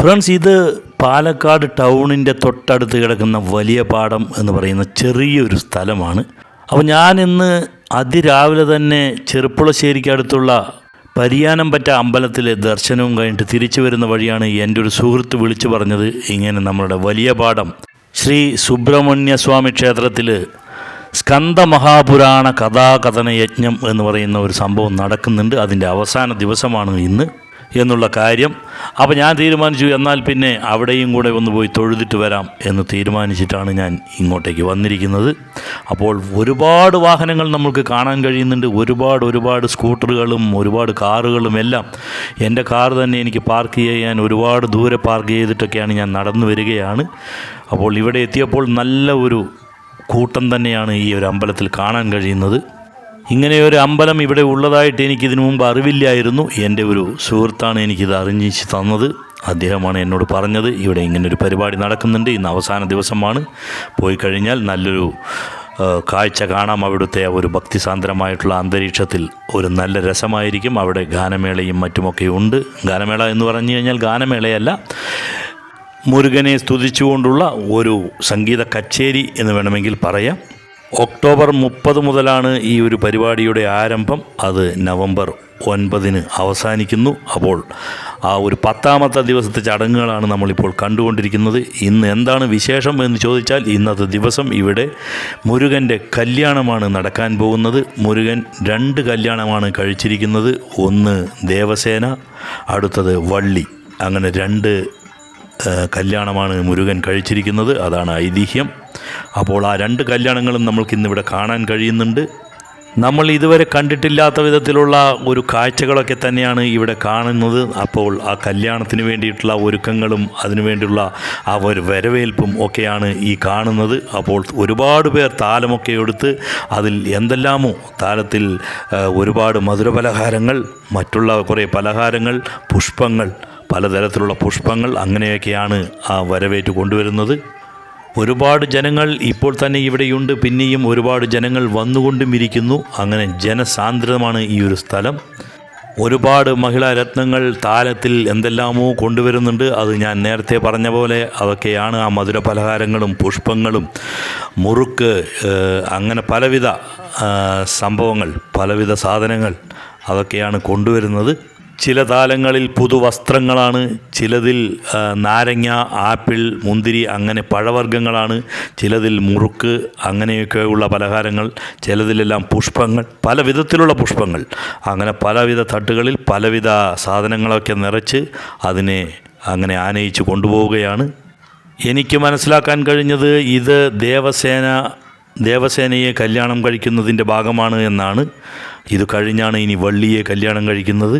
Friends ഇത് പാലക്കാട് ടൗണിന്റെ തൊട്ടടുത്ത് കിടക്കുന്ന വലിയ പാടം എന്ന് പറയുന്ന ചെറിയൊരു സ്ഥലമാണ്. അപ്പോൾ ഞാൻ ഇന്ന് അതിരാവിലെ തന്നെ ചെറുപ്പുളശ്ശേരിക്ക് അടുത്തുള്ള പരിയാനം പറ്റ അമ്പലത്തിലെ ദർശനവും കഴിഞ്ഞിട്ട് തിരിച്ചു വരുന്ന വഴിയാണ് എന്റെ ഒരു സുഹൃത്ത് വിളിച്ചു പറഞ്ഞത് ഇങ്ങനെ നമ്മളുടെ വലിയ പാടം. ശ്രീ സുബ്രഹ്മണ്യ സ്വാമി ക്ഷേത്രത്തിൽ സ്കന്ദ മഹാപുരാണ കഥാകഥന യജ്ഞം എന്ന് പറയുന്ന ഒരു സംഭവം നടക്കുന്നുണ്ട്. അതിന്റെ അവസാന ദിവസമാണ് ഇന്ന്. എന്നുള്ള കാര്യം. അപ്പോൾ ഞാൻ തീരുമാനിച്ചു എന്നാൽ പിന്നെ അവിടെയും കൂടെ ഒന്ന് പോയി തൊഴുതിട്ട് വരാം എന്ന് തീരുമാനിച്ചിട്ടാണ് ഞാൻ ഇങ്ങോട്ടേക്ക് വന്നിരിക്കുന്നത്. അപ്പോൾ ഒരുപാട് വാഹനങ്ങൾ നമുക്ക് കാണാൻ കഴിയുന്നുണ്ട്. ഒരുപാട് ഒരുപാട് സ്കൂട്ടറുകളും ഒരുപാട് കാറുകളും എല്ലാം എന്റെ കാർ തന്നെ എനിക്ക് പാർക്ക് ചെയ്യാൻ ഒരുപാട് ദൂരെ പാർക്ക് ചെയ്തിട്ടൊക്കെയാണ് ഞാൻ നടന്നു വരികയാണ്. അപ്പോൾ ഇവിടെ എത്തിയപ്പോൾ നല്ല ഒരു കൂട്ടം തന്നെയാണ് ഈ ഒരു അമ്പലത്തിൽ കാണാൻ കഴിയുന്നത്. ഇങ്ങനെ ഒരു അമ്പലം ഇവിടെ ഉള്ളതായിട്ട് എനിക്ക് ഇതിനു മുമ്പ് അറിവില്ലായിരുന്നു. എന്റെ ഒരു സുഹൃത്താണ് എനിക്കിത് അറിഞ്ഞിച്ച് തന്നത്. അദ്ദേഹമാണ് എന്നോട് പറഞ്ഞത് ഇവിടെ ഇങ്ങനൊരു പരിപാടി നടക്കുന്നുണ്ട്. ഇന്ന് അവസാന ദിവസമാണ്. പോയി കഴിഞ്ഞാൽ നല്ലൊരു കാഴ്ച കാണാം. അവിടുത്തെ ഒരു ഭക്തിസാന്ദ്രമായിട്ടുള്ള അന്തരീക്ഷത്തിൽ ഒരു നല്ല രസമായിരിക്കും. അവിടെ ഗാനമേളയും മറ്റുമൊക്കെ ഉണ്ട്. ഗാനമേള എന്ന് പറഞ്ഞു കഴിഞ്ഞാൽ ഗാനമേളയല്ല. മുരുകനെ സ്തുതിച്ചുകൊണ്ടുള്ള ഒരു സംഗീത കച്ചേരി എന്ന് വേണമെങ്കിൽ പറയാം. ഒക്ടോബർ മുപ്പത് മുതലാണ് ഈ ഒരു പരിപാടിയുടെ ആരംഭം. അത് നവംബർ ഒൻപതിന് അവസാനിക്കുന്നു. അപ്പോൾ ആ ഒരു പത്താമത്തെ ദിവസത്തെ ചടങ്ങുകളാണ് നമ്മളിപ്പോൾ കണ്ടുകൊണ്ടിരിക്കുന്നത്. ഇന്ന് എന്താണ് വിശേഷം എന്ന് ചോദിച്ചാൽ ഇന്നത്തെ ദിവസം ഇവിടെ മുരുകന്റെ കല്യാണമാണ് നടക്കാൻ പോകുന്നത്. മുരുകൻ രണ്ട് കല്യാണമാണ് കഴിച്ചിരിക്കുന്നത്. ഒന്ന് ദേവസേന അടുത്തത് വള്ളി. അങ്ങനെ രണ്ട് കല്യാണമാണ് മുരുകൻ കഴിച്ചിരിക്കുന്നത്. അതാണ് ഐതിഹ്യം. അപ്പോൾ ആ രണ്ട് കല്യാണങ്ങളും നമ്മൾക്ക് ഇന്നിവിടെ കാണാൻ കഴിയുന്നുണ്ട്. നമ്മൾ ഇതുവരെ കണ്ടിട്ടില്ലാത്ത വിധത്തിലുള്ള ഒരു കാഴ്ചകളൊക്കെ തന്നെയാണ് ഇവിടെ കാണുന്നത്. അപ്പോൾ ആ കല്യാണത്തിന് വേണ്ടിയിട്ടുള്ള ഒരുക്കങ്ങളും അതിനുവേണ്ടിയുള്ള ആ ഒരു വരവേൽപ്പും ഒക്കെയാണ് ഈ കാണുന്നത്. അപ്പോൾ ഒരുപാട് പേർ താലമൊക്കെ എടുത്ത് അതിൽ എന്തെല്ലാമോ താലത്തിൽ ഒരുപാട് മധുരപലഹാരങ്ങൾ മറ്റുള്ള കുറേ പലഹാരങ്ങൾ പുഷ്പങ്ങൾ പലതരത്തിലുള്ള പുഷ്പങ്ങൾ അങ്ങനെയൊക്കെയാണ് ആ വരവേറ്റ് കൊണ്ടുവരുന്നത്. ഒരുപാട് ജനങ്ങൾ ഇപ്പോൾ തന്നെ ഇവിടെയുണ്ട്. പിന്നെയും ഒരുപാട് ജനങ്ങൾ വന്നുകൊണ്ടും ഇരിക്കുന്നു. അങ്ങനെ ജനസാന്ദ്രതമാണ് ഈ ഒരു സ്ഥലം. ഒരുപാട് മഹിളാ രത്നങ്ങൾ താലത്തിൽ എന്തെല്ലാമോ കൊണ്ടുവരുന്നുണ്ട്. അത് ഞാൻ നേരത്തെ പറഞ്ഞ പോലെ അതൊക്കെയാണ് ആ മധുര പലഹാരങ്ങളും പുഷ്പങ്ങളും മുറുക്ക് അങ്ങനെ പലവിധ സംഭവങ്ങൾ പലവിധ സാധനങ്ങൾ അതൊക്കെയാണ് കൊണ്ടുവരുന്നത്. ചില താലങ്ങളിൽ പുതുവസ്ത്രങ്ങളാണ് ചിലതിൽ നാരങ്ങ ആപ്പിൾ മുന്തിരി അങ്ങനെ പഴവർഗങ്ങളാണ് ചിലതിൽ മുറുക്ക് അങ്ങനെയൊക്കെയുള്ള പലഹാരങ്ങൾ ചിലതിലെല്ലാം പുഷ്പങ്ങൾ പല വിധത്തിലുള്ള പുഷ്പങ്ങൾ. അങ്ങനെ പലവിധ തട്ടുകളിൽ പലവിധ സാധനങ്ങളൊക്കെ നിറച്ച് അതിനെ അങ്ങനെ ആനയിച്ച് കൊണ്ടുപോവുകയാണ്. എനിക്ക് മനസ്സിലാക്കാൻ കഴിഞ്ഞത് ഇത് ദേവസേന ദേവസേനയെ കല്യാണം കഴിക്കുന്നതിന്റെ ഭാഗമാണ് എന്നാണ്. ഇത് കഴിഞ്ഞാണ് ഇനി വള്ളിയെ കല്യാണം കഴിക്കുന്നത്.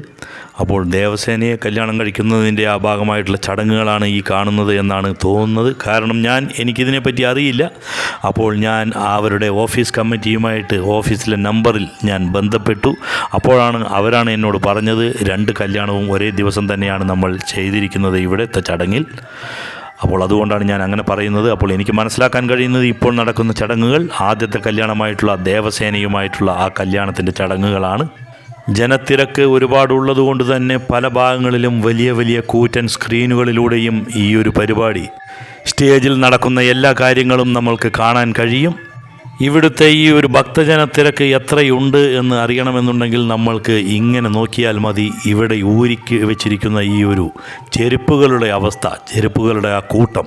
അപ്പോൾ ദേവസേനയെ കല്യാണം കഴിക്കുന്നതിന്റെ ആ ഭാഗമായിട്ടുള്ള ചടങ്ങുകളാണ് ഈ കാണുന്നത് എന്നാണ് തോന്നുന്നത്. കാരണം ഞാൻ എനിക്കിതിനെപ്പറ്റി അറിയില്ല. അപ്പോൾ ഞാൻ അവരുടെ ഓഫീസ് കമ്മിറ്റിയുമായിട്ട് ഓഫീസിലെ നമ്പറിൽ ഞാൻ ബന്ധപ്പെട്ടു. അപ്പോഴാണ് അവരാണ് എന്നോട് പറഞ്ഞത് രണ്ട് കല്യാണവും ഒരേ ദിവസം തന്നെയാണ് നമ്മൾ ചെയ്തിരിക്കുന്നത് ഇവിടുത്തെ ചടങ്ങിൽ. അപ്പോൾ അതുകൊണ്ടാണ് ഞാൻ അങ്ങനെ പറയുന്നത്. അപ്പോൾ എനിക്ക് മനസ്സിലാക്കാൻ കഴിയുന്നത് ഇപ്പോൾ നടക്കുന്ന ചടങ്ങുകൾ ആദ്യത്തെ കല്യാണമായിട്ടുള്ള ദേവസേനയുമായിട്ടുള്ള ആ കല്യാണത്തിന്റെ ചടങ്ങുകളാണ്. ജനത്തിരക്ക് ഒരുപാടുള്ളത് കൊണ്ട് തന്നെ പല ഭാഗങ്ങളിലും വലിയ വലിയ കൂറ്റൻ സ്ക്രീനുകളിലൂടെയും ഈ ഒരു പരിപാടി സ്റ്റേജിൽ നടക്കുന്ന എല്ലാ കാര്യങ്ങളും നമ്മൾക്ക് കാണാൻ കഴിയും. ഇവിടുത്തെ ഈ ഒരു ഭക്തജന തിരക്ക് എത്രയുണ്ട് എന്ന് അറിയണമെന്നുണ്ടെങ്കിൽ നമ്മൾക്ക് ഇങ്ങനെ നോക്കിയാൽ മതി. ഇവിടെ ഊരിക്ക് വെച്ചിരിക്കുന്ന ഈ ഒരു ചെരുപ്പുകളുടെ അവസ്ഥ ചെരുപ്പുകളുടെ ആ കൂട്ടം.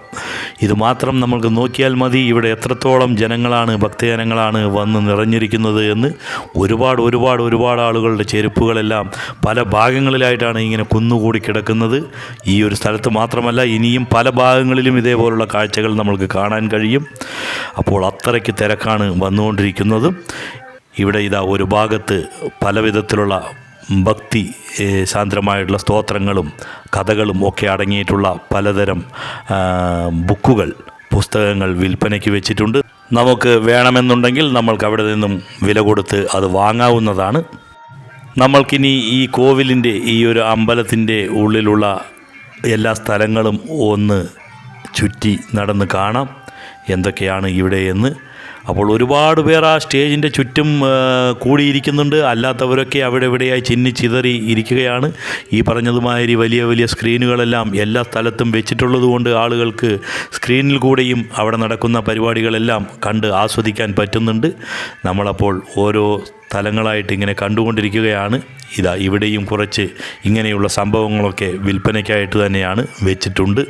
ഇത് മാത്രം നമ്മൾക്ക് നോക്കിയാൽ മതി. ഇവിടെ എത്രത്തോളം ജനങ്ങളാണ് ഭക്തജനങ്ങളാണ് വന്ന് നിറഞ്ഞിരിക്കുന്നത് എന്ന് ഒരുപാട് ഒരുപാട് ഒരുപാട് ആളുകളുടെ ചെരുപ്പുകളെല്ലാം പല ഭാഗങ്ങളിലായിട്ടാണ് ഇങ്ങനെ കുന്നുകൂടി കിടക്കുന്നത്. ഈ ഒരു സ്ഥലത്ത് മാത്രമല്ല ഇനിയും പല ഭാഗങ്ങളിലും ഇതേപോലുള്ള കാഴ്ചകൾ നമ്മൾക്ക് കാണാൻ കഴിയും. അപ്പോൾ അത്രയ്ക്ക് തിരക്കാണ് വന്നുകൊണ്ടിരിക്കുന്നത്. ഇവിടെ ഇതാ ഒരു ഭാഗത്ത് പല വിധത്തിലുള്ള ഭക്തി സാന്ദ്രമായിട്ടുള്ള സ്തോത്രങ്ങളും കഥകളും ഒക്കെ അടങ്ങിയിട്ടുള്ള പലതരം ബുക്കുകൾ പുസ്തകങ്ങൾ വിൽപ്പനയ്ക്ക് വെച്ചിട്ടുണ്ട്. നമുക്ക് വേണമെന്നുണ്ടെങ്കിൽ നമ്മൾക്ക് അവിടെ നിന്നും വില കൊടുത്ത് അത് വാങ്ങാവുന്നതാണ്. നമ്മൾക്കിനി ഈ കോവിലിന്റെ ഈ ഒരു അമ്പലത്തിന്റെ ഉള്ളിലുള്ള എല്ലാ സ്ഥലങ്ങളും ഒന്ന് ചുറ്റി നടന്ന് കാണാം. എന്തൊക്കെയാണ് ഇവിടെ എന്ന്. അപ്പോൾ ഒരുപാട് പേർ ആ സ്റ്റേജിന്റെ ചുറ്റും കൂടിയിരിക്കുന്നുണ്ട്. അല്ലാത്തവരൊക്കെ അവിടെ ഇവിടെയായി ചിന്നി ചിതറി ഇരിക്കുകയാണ്. ഈ പറഞ്ഞതുമാതിരി വലിയ വലിയ സ്ക്രീനുകളെല്ലാം എല്ലാ സ്ഥലത്തും വെച്ചിട്ടുള്ളതുകൊണ്ട് ആളുകൾക്ക് സ്ക്രീനിൽ കൂടെയും അവിടെ നടക്കുന്ന പരിപാടികളെല്ലാം കണ്ട് ആസ്വദിക്കാൻ പറ്റുന്നുണ്ട്. നമ്മളപ്പോൾ ഓരോ സ്ഥലങ്ങളായിട്ട് ഇങ്ങനെ കണ്ടുകൊണ്ടിരിക്കുകയാണ്. ഇതാ ഇവിടെയും കുറച്ച് ഇങ്ങനെയുള്ള സംഭവങ്ങളൊക്കെ വിൽപ്പനയ്ക്കായിട്ട് തന്നെയാണ് വെച്ചിട്ടുണ്ട്.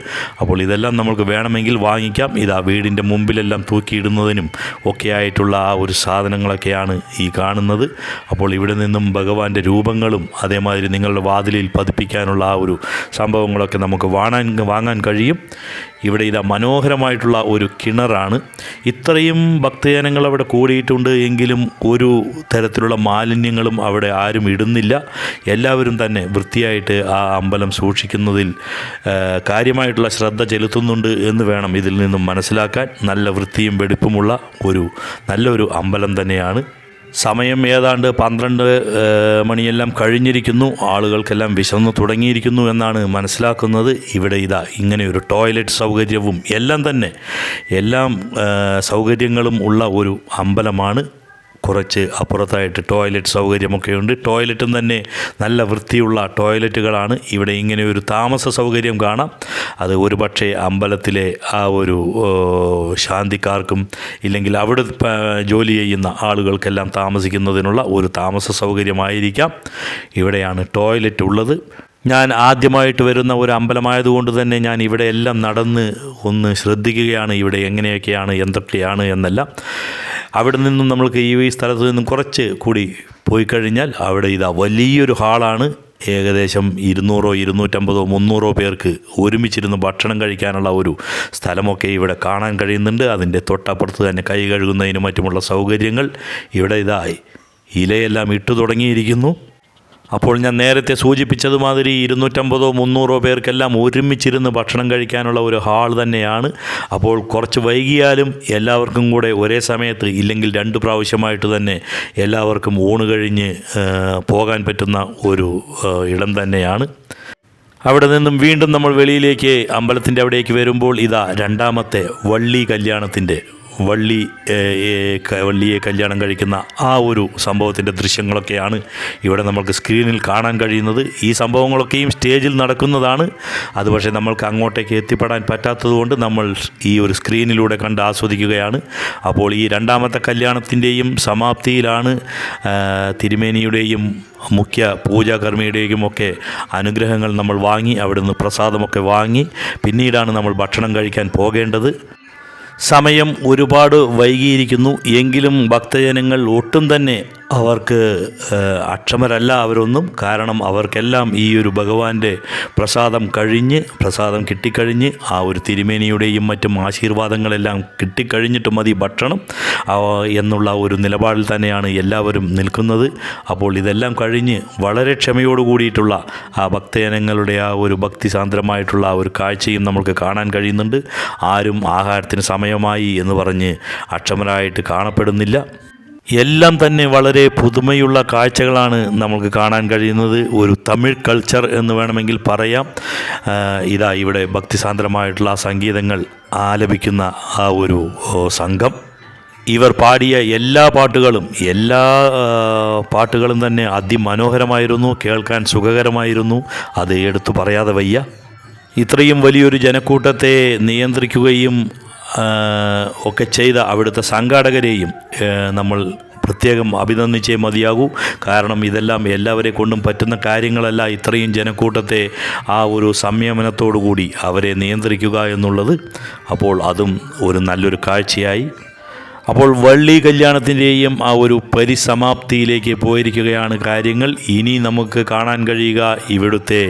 അപ്പോൾ ഇതെല്ലാം നമുക്ക് വേണമെങ്കിൽ വാങ്ങിക്കാം. ഇതാ വീടിന്റെ മുമ്പിലെല്ലാം തൂക്കിയിടുന്നതിനും ഒക്കെ ആയിട്ടുള്ള ആ ഒരു സാധനങ്ങളൊക്കെയാണ് ഈ കാണുന്നത്. അപ്പോൾ ഇവിടെ നിന്നും ഭഗവാന്റെ രൂപങ്ങളും അതേമാതിരി നിങ്ങളുടെ വാതിലിൽ പതിപ്പിക്കാനുള്ള ആ ഒരു സംഭവങ്ങളൊക്കെ നമുക്ക് വാങ്ങാൻ വാങ്ങാൻ കഴിയും. ഇവിടെ ഇതാ മനോഹരമായിട്ടുള്ള ഒരു കിണറാണ്. ഇത്രയും ഭക്തജനങ്ങൾ അവിടെ കൂടിയിട്ടുണ്ട്. എങ്കിലും ഒരു തരത്തിലുള്ള മാലിന്യങ്ങളും അവിടെ ആരും ഇടുന്നില്ല. എല്ലാവരും തന്നെ വൃത്തിയായിട്ട് ആ അമ്പലം സൂക്ഷിക്കുന്നതിൽ കാര്യമായിട്ടുള്ള ശ്രദ്ധ ചെലുത്തുന്നുണ്ട് എന്ന് വേണം ഇതിൽ നിന്നും മനസ്സിലാക്കാൻ. നല്ല വൃത്തിയും വെടിപ്പുമുള്ള ഒരു നല്ലൊരു അമ്പലം തന്നെയാണ്. സമയം ഏതാണ്ട് പന്ത്രണ്ട് മണിയെല്ലാം കഴിഞ്ഞിരിക്കുന്നു. ആളുകൾക്കെല്ലാം വിശന്ന് തുടങ്ങിയിരിക്കുന്നു എന്നാണ് മനസ്സിലാക്കുന്നത്. ഇവിടെ ഇതാ ഇങ്ങനെ ഒരു ടോയ്ലറ്റ് സൗകര്യവും എല്ലാം തന്നെ എല്ലാം സൗകര്യങ്ങളും ഉള്ള ഒരു അമ്പലമാണ്. കുറച്ച് അപ്പുറത്തായിട്ട് ടോയ്ലറ്റ് സൗകര്യമൊക്കെ ഉണ്ട് ടോയ്ലറ്റും തന്നെ നല്ല വൃത്തിയുള്ള ടോയ്ലറ്റുകളാണ് ഇവിടെ ഇങ്ങനെ ഒരു താമസ സൗകര്യം കാണാം. അത് ഒരു പക്ഷേ അമ്പലത്തിലെ ആ ഒരു ശാന്തിക്കാർക്കും ഇല്ലെങ്കിൽ അവിടെ ജോലി ചെയ്യുന്ന ആളുകൾക്കെല്ലാം താമസിക്കുന്നതിനുള്ള ഒരു താമസ സൗകര്യമായിരിക്കാം. ഇവിടെയാണ് ടോയ്ലറ്റ് ഉള്ളത്. ഞാൻ ആദ്യമായിട്ട് വരുന്ന ഒരു അമ്പലമായതുകൊണ്ട് തന്നെ ഞാൻ ഇവിടെ എല്ലാം നടന്ന് ഒന്ന് ശ്രദ്ധിക്കുകയാണ്. ഇവിടെ എങ്ങനെയൊക്കെയാണ് എന്തൊക്കെയാണ് എന്നെല്ലാം. അവിടെ നിന്നും നമ്മൾക്ക് ഈ സ്ഥലത്ത് നിന്നും കുറച്ച് കൂടി പോയി കഴിഞ്ഞാൽ അവിടെ ഇതാ വലിയൊരു ഹാളാണ്. ഏകദേശം ഇരുന്നൂറോ ഇരുന്നൂറ്റമ്പതോ മുന്നൂറോ പേർക്ക് ഒരുമിച്ചിരുന്ന് ഭക്ഷണം കഴിക്കാനുള്ള ഒരു സ്ഥലമൊക്കെ ഇവിടെ കാണാൻ കഴിയുന്നുണ്ട്. അതിന്റെ തൊട്ടപ്പുറത്ത് തന്നെ കൈ കഴുകുന്നതിനും മറ്റുമുള്ള സൗകര്യങ്ങൾ ഇവിടെ ഇതായി ഇലയെല്ലാം ഇട്ടു തുടങ്ങിയിരിക്കുന്നു. അപ്പോൾ ഞാൻ നേരത്തെ സൂചിപ്പിച്ചതുമാതിരി ഇരുന്നൂറ്റമ്പതോ മുന്നൂറോ പേർക്കെല്ലാം ഒരുമിച്ചിരുന്ന് ഭക്ഷണം കഴിക്കാനുള്ള ഒരു ഹാൾ തന്നെയാണ്. അപ്പോൾ കുറച്ച് വൈകിയാലും എല്ലാവർക്കും കൂടെ ഒരേ സമയത്ത് ഇല്ലെങ്കിൽ രണ്ട് പ്രാവശ്യമായിട്ട് തന്നെ എല്ലാവർക്കും ഊണ് കഴിഞ്ഞ് പോകാൻ പറ്റുന്ന ഒരു ഇടം തന്നെയാണ്. അവിടെ നിന്നും വീണ്ടും നമ്മൾ വെളിയിലേക്ക് അമ്പലത്തിന്റെ അവിടേക്ക് വരുമ്പോൾ ഇതാ രണ്ടാമത്തെ വള്ളി കല്യാണത്തിന്റെ വള്ളി വള്ളിയെ കല്യാണം കഴിക്കുന്ന ആ ഒരു സംഭവത്തിന്റെ ദൃശ്യങ്ങളൊക്കെയാണ് ഇവിടെ നമ്മൾക്ക് സ്ക്രീനിൽ കാണാൻ കഴിയുന്നത്. ഈ സംഭവങ്ങളൊക്കെയും സ്റ്റേജിൽ നടക്കുന്നതാണ്. അത് പക്ഷേ നമ്മൾക്ക് അങ്ങോട്ടേക്ക് എത്തിപ്പെടാൻ പറ്റാത്തതുകൊണ്ട് നമ്മൾ ഈ ഒരു സ്ക്രീനിലൂടെ കണ്ട് ആസ്വദിക്കുകയാണ്. അപ്പോൾ ഈ രണ്ടാമത്തെ കല്യാണത്തിന്റെയും സമാപ്തിയിലാണ് തിരുമേനിയുടെയും മുഖ്യ പൂജാകർമ്മിയുടെയും ഒക്കെ അനുഗ്രഹങ്ങൾ നമ്മൾ വാങ്ങി അവിടുന്ന് പ്രസാദമൊക്കെ വാങ്ങി. പിന്നീടാണ് നമ്മൾ ഭക്ഷണം കഴിക്കാൻ പോകേണ്ടത്. സമയം ഒരുപാട് വൈകിയിരിക്കുന്നു. എങ്കിലും ഭക്തജനങ്ങൾ ഒട്ടും തന്നെ അവർക്ക് അക്ഷമരല്ല അവരൊന്നും. കാരണം അവർക്കെല്ലാം ഈ ഒരു ഭഗവാന്റെ പ്രസാദം കഴിഞ്ഞ് പ്രസാദം കിട്ടിക്കഴിഞ്ഞ് ആ ഒരു തിരുമേനിയുടെയും മറ്റും ആശീർവാദങ്ങളെല്ലാം കിട്ടിക്കഴിഞ്ഞിട്ട് മതി ഭക്ഷണം. എന്നുള്ള ഒരു നിലപാടിൽ തന്നെയാണ് എല്ലാവരും നിൽക്കുന്നത്. അപ്പോൾ ഇതെല്ലാം കഴിഞ്ഞ് വളരെ ക്ഷമയോട് കൂടിയിട്ടുള്ള ആ ഭക്തജനങ്ങളുടെ ആ ഒരു ഭക്തിസാന്ദ്രമായിട്ടുള്ള ആ ഒരു കാഴ്ചയും നമുക്ക് കാണാൻ കഴിയുന്നുണ്ട്. ആരും ആഹാരത്തിന് സമയമായി എന്ന് പറഞ്ഞ് അക്ഷമരായിട്ട് കാണപ്പെടുന്നില്ല. എല്ലാം തന്നെ വളരെ പുതുമയുള്ള കാഴ്ചകളാണ് നമുക്ക് കാണാൻ കഴിയുന്നത്. ഒരു തമിഴ് കൾച്ചർ എന്ന് വേണമെങ്കിൽ പറയാം. ഇതാ ഇവിടെ ഭക്തിസാന്ദ്രമായിട്ടുള്ള സംഗീതങ്ങൾ ആലപിക്കുന്ന ആ ഒരു സംഘം. ഇവർ പാടിയ എല്ലാ പാട്ടുകളും എല്ലാ പാട്ടുകളും തന്നെ അതിമനോഹരമായിരുന്നു കേൾക്കാൻ സുഖകരമായിരുന്നു. അത് എടുത്തു പറയാതെ വയ്യ. ഇത്രയും വലിയൊരു ജനക്കൂട്ടത്തെ നിയന്ത്രിക്കുകയും ഒക്കെ ചെയ്ത അവിടുത്തെ സംഘാടകരെയും നമ്മൾ പ്രത്യേകം അഭിനന്ദിച്ചേ മതിയാകൂ. കാരണം ഇതെല്ലാം എല്ലാവരെ കൊണ്ടും പറ്റുന്ന കാര്യങ്ങളല്ല ഇത്രയും ജനക്കൂട്ടത്തെ ആ ഒരു സംയമനത്തോടു കൂടി അവരെ നിയന്ത്രിക്കുക എന്നുള്ളത്. അപ്പോൾ അതും ഒരു നല്ലൊരു കാഴ്ചയായി. അപ്പോൾ വള്ളി കല്യാണത്തിന്റെയും ആ ഒരു പരിസമാപ്തിയിലേക്ക് പോയിരിക്കുകയാണ് കാര്യങ്ങൾ. ഇനി നമുക്ക് കാണാൻ കഴിയുക ഇവിടുത്തെ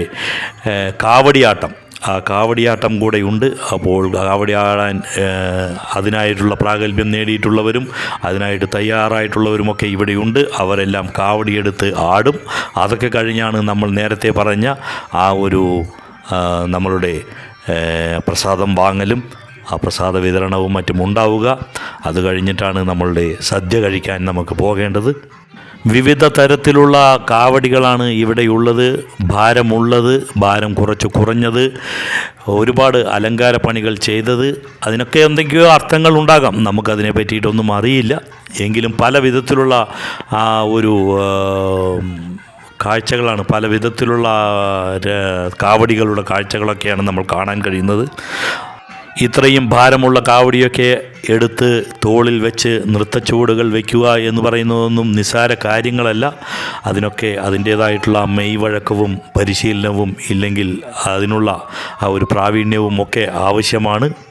കാവടിയാട്ടം. ആ കാവടിയാട്ടം കൂടെയുണ്ട്. അപ്പോൾ കാവടിയാടാൻ അതിനായിട്ടുള്ള പ്രാഗൽഭ്യം നേടിയിട്ടുള്ളവരും അതിനായിട്ട് തയ്യാറായിട്ടുള്ളവരുമൊക്കെ ഇവിടെയുണ്ട്. അവരെല്ലാം കാവടിയെടുത്ത് ആടും. അതൊക്കെ കഴിഞ്ഞാണ് നമ്മൾ നേരത്തെ പറഞ്ഞ ആ ഒരു നമ്മളുടെ പ്രസാദം വാങ്ങലും ആ പ്രസാദ വിതരണവും മറ്റും ഉണ്ടാവുക. അത് കഴിഞ്ഞിട്ടാണ് നമ്മളുടെ സദ്യ കഴിക്കാൻ നമുക്ക് പോകേണ്ടത്. വിവിധ തരത്തിലുള്ള കാവടികളാണ് ഇവിടെയുള്ളത്. ഭാരമുള്ളത് ഭാരം കുറച്ച് കുറഞ്ഞത് ഒരുപാട് അലങ്കാര പണികൾ ചെയ്തത്. അതിനൊക്കെ എന്തെങ്കിലും അർത്ഥങ്ങൾ ഉണ്ടാകാം. നമുക്കതിനെ പറ്റിയിട്ടൊന്നും അറിയില്ല. എങ്കിലും പല വിധത്തിലുള്ള ആ ഒരു കാഴ്ചകളാണ്. പല വിധത്തിലുള്ള കാവടികളുടെ കാഴ്ചകളൊക്കെയാണ് നമ്മൾ കാണാൻ കഴിയുന്നത്. ഇത്രയും ഭാരമുള്ള കാവടിയൊക്കെ എടുത്ത് തോളിൽ വെച്ച് നൃത്തച്ചുവടുകൾ വയ്ക്കുക എന്ന് പറയുന്നതൊന്നും നിസ്സാര കാര്യങ്ങളല്ല. അതിനൊക്കെ അതിന്റേതായിട്ടുള്ള മെയ്വഴക്കവും പരിശീലനവും ഇല്ലെങ്കിൽ അതിനുള്ള ആ ഒരു പ്രാവീണ്യവും ഒക്കെ ആവശ്യമാണ്.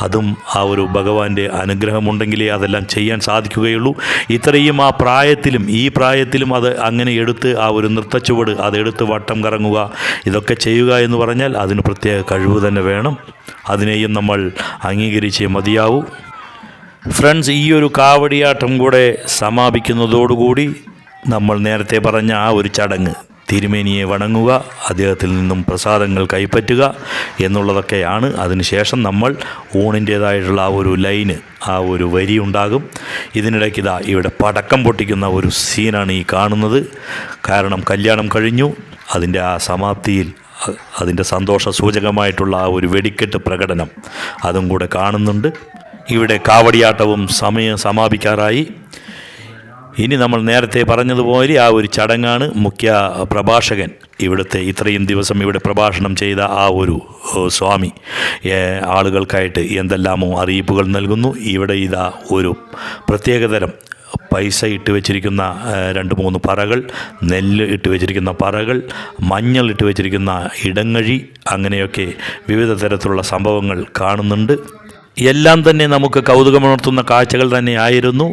അതും ആ ഒരു ഭഗവാന്റെ അനുഗ്രഹമുണ്ടെങ്കിലേ അതെല്ലാം ചെയ്യാൻ സാധിക്കുകയുള്ളൂ. ഇത്രയും ആ പ്രായത്തിലും ഈ പ്രായത്തിലും അത് അങ്ങനെ എടുത്ത് ആ ഒരു നൃത്തച്ചുവട് അതെടുത്ത് വട്ടം കറങ്ങുക ഇതൊക്കെ ചെയ്യുക എന്ന് പറഞ്ഞാൽ അതിന് പ്രത്യേക കഴിവ് തന്നെ വേണം. അതിനെയും നമ്മൾ അംഗീകരിച്ചേ മതിയാവൂ. ഫ്രണ്ട്സ് ഈ ഒരു കാവടിയാട്ടം കൂടെ സമാപിക്കുന്നതോടുകൂടി നമ്മൾ നേരത്തെ പറഞ്ഞ ആ ഒരു ചടങ്ങ് തിരുമേനിയെ വണങ്ങുക അദ്ദേഹത്തിൽ നിന്നും പ്രസാദങ്ങൾ കൈപ്പറ്റുക എന്നുള്ളതൊക്കെയാണ്. അതിനുശേഷം നമ്മൾ ഊണിന്റേതായിട്ടുള്ള ആ ഒരു ലൈന് ആ ഒരു വരി ഉണ്ടാകും. ഇതിനിടയ്ക്ക് ഇതാ ഇവിടെ പടക്കം പൊട്ടിക്കുന്ന ഒരു സീനാണ് ഈ കാണുന്നത്. കാരണം കല്യാണം കഴിഞ്ഞു. അതിന്റെ ആ സമാപ്തിയിൽ അതിന്റെ സന്തോഷ സൂചകമായിട്ടുള്ള ആ ഒരു വെടിക്കെട്ട് പ്രകടനം അതും കൂടെ കാണുന്നുണ്ട്. ഇവിടെ കാവടിയാട്ടവും സമയം സമാപിക്കാറായി. ഇനി നമ്മൾ നേരത്തെ പറഞ്ഞതുപോലെ ആ ഒരു ചടങ്ങാണ് മുഖ്യ പ്രഭാഷകൻ ഇവിടുത്തെ ഇത്രയും ദിവസം ഇവിടെ പ്രഭാഷണം ചെയ്ത ആ ഒരു സ്വാമി. ആളുകൾക്കായിട്ട് എന്തെല്ലാമോ അറിയിപ്പുകൾ നൽകുന്നു. ഇവിടെ ഇതാ ഒരു പ്രത്യേകതരം പൈസ ഇട്ട് വെച്ചിരിക്കുന്ന രണ്ട് മൂന്ന് പറകൾ നെല്ല് ഇട്ട് വെച്ചിരിക്കുന്ന പറകൾ മഞ്ഞൾ ഇട്ട് വെച്ചിരിക്കുന്ന ഇടങ്ങഴി അങ്ങനെയൊക്കെ വിവിധ തരത്തിലുള്ള സംഭവങ്ങൾ കാണുന്നുണ്ട്. എല്ലാം തന്നെ നമുക്ക് കൗതുകമുണർത്തുന്ന കാഴ്ചകൾ തന്നെയായിരുന്നു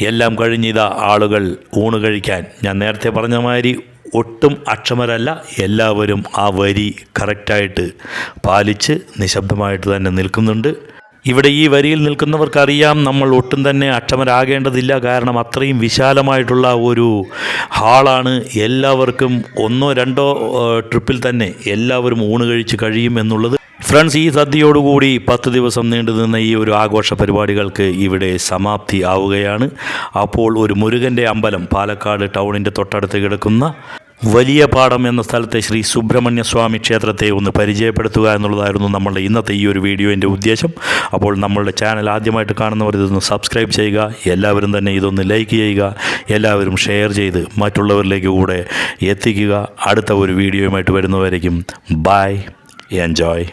എല്ലാം കഴിഞ്ഞിതാ ആളുകൾ ഊണ് കഴിക്കാൻ. ഞാൻ നേരത്തെ പറഞ്ഞ മാതിരി ഒട്ടും അക്ഷമരല്ല എല്ലാവരും ആ വരി കറക്റ്റായിട്ട് പാലിച്ച് നിശബ്ദമായിട്ട് തന്നെ നിൽക്കുന്നുണ്ട്. ഇവിടെ ഈ വരിയിൽ നിൽക്കുന്നവർക്കറിയാം നമ്മൾ ഒട്ടും തന്നെ അക്ഷമരാകേണ്ടതില്ല കാരണം അത്രയും വിശാലമായിട്ടുള്ള ഒരു ഹാളാണ് എല്ലാവർക്കും ഒന്നോ രണ്ടോ ട്രിപ്പിൽ തന്നെ എല്ലാവരും ഊണ് കഴിച്ച് കഴിയും എന്നുള്ളത് ഫ്രണ്ട്സ് ഈ സദ്യയോടുകൂടി പത്ത് ദിവസം നീണ്ടു നിന്ന ഈ ഒരു ആഘോഷ പരിപാടികൾക്ക് ഇവിടെ സമാപ്തി ആവുകയാണ്. അപ്പോൾ ഒരു മുരുകന്റെ അമ്പലം പാലക്കാട് ടൗണിന്റെ തൊട്ടടുത്ത് കിടക്കുന്ന വലിയ പാടം എന്ന സ്ഥലത്തെ ശ്രീ സുബ്രഹ്മണ്യ സ്വാമി ക്ഷേത്രത്തെ ഒന്ന് പരിചയപ്പെടുത്തുക എന്നുള്ളതായിരുന്നു നമ്മളുടെ ഇന്നത്തെ ഈ ഒരു വീഡിയോന്റെ ഉദ്ദേശം. അപ്പോൾ നമ്മളുടെ ചാനൽ ആദ്യമായിട്ട് കാണുന്നവർ ഇതൊന്ന് സബ്സ്ക്രൈബ് ചെയ്യുക എല്ലാവരും തന്നെ ഇതൊന്ന് ലൈക്ക് ചെയ്യുക എല്ലാവരും ഷെയർ ചെയ്ത് മറ്റുള്ളവരിലേക്ക് കൂടെ എത്തിക്കുക. അടുത്ത ഒരു വീഡിയോയുമായിട്ട് വരുന്നവരേക്കും ബൈ എൻജോയ്.